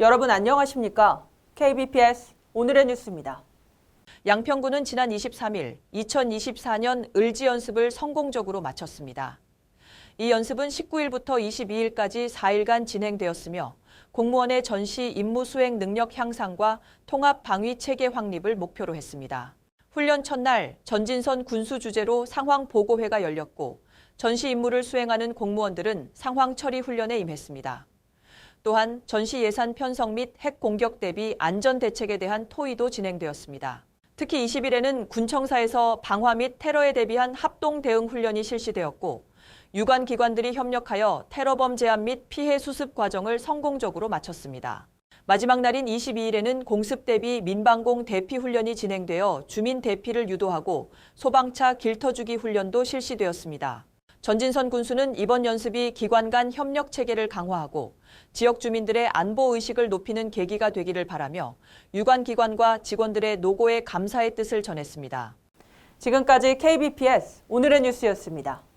여러분 안녕하십니까? KBPS 오늘의 뉴스입니다. 양평군은 지난 23일 2024년 을지 연습을 성공적으로 마쳤습니다. 이 연습은 19일부터 22일까지 4일간 진행되었으며 공무원의 전시 임무 수행 능력 향상과 통합 방위 체계 확립을 목표로 했습니다. 훈련 첫날 전진선 군수 주재로 상황 보고회가 열렸고 전시 임무를 수행하는 공무원들은 상황 처리 훈련에 임했습니다. 또한 전시 예산 편성 및 핵 공격 대비 안전 대책에 대한 토의도 진행되었습니다. 특히 20일에는 군청사에서 방화 및 테러에 대비한 합동 대응 훈련이 실시되었고 유관 기관들이 협력하여 테러범 제한 및 피해 수습 과정을 성공적으로 마쳤습니다. 마지막 날인 22일에는 공습 대비 민방공 대피 훈련이 진행되어 주민 대피를 유도하고 소방차 길터주기 훈련도 실시되었습니다. 전진선 군수는 이번 연습이 기관 간 협력 체계를 강화하고 지역 주민들의 안보 의식을 높이는 계기가 되기를 바라며 유관 기관과 직원들의 노고에 감사의 뜻을 전했습니다. 지금까지 KBPS 오늘의 뉴스였습니다.